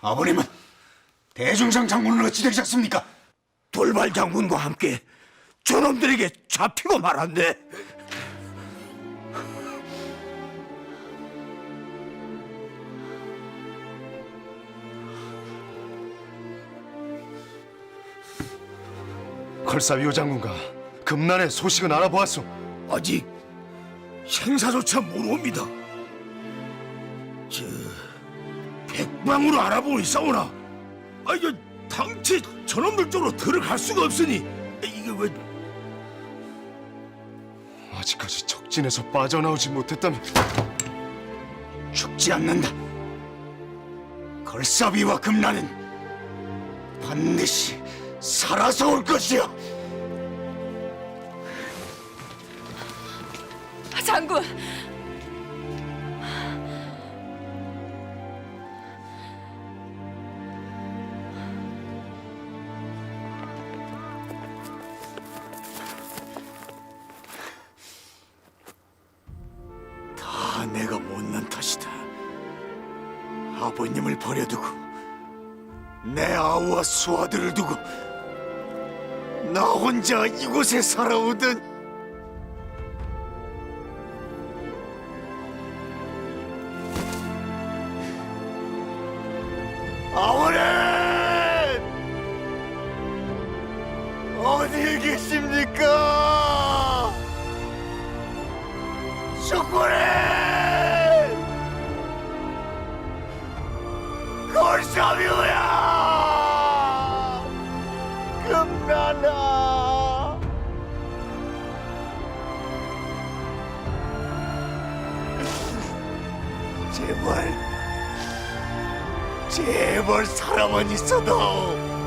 아버님은 대중상 장군은 어찌 되셨습니까? 돌발 장군과 함께 저놈들에게 잡히고 말았네. 걸사위호 장군과 금난의 소식은 알아보았소. 아직 행사조차 모릅니다. 백방으로 알아보고 있사오나. 아 이거 당최 저놈들 쪽으로 들어갈 수가 없으니 이게 왜 아직까지 적진에서 빠져나오지 못했다면 죽지 않는다. 걸사비와 금란은 반드시 살아서 올 것이야. 장군, 다 내가 못난 탓이다. 아버님을 버려두고 내 아우와 수아들을 두고 나 혼자 이곳에 살아오던 아버님 어디에 계십니까? 초콜릿! 걸사묘야! 금나나! 제발, 제발 사람은 있어도!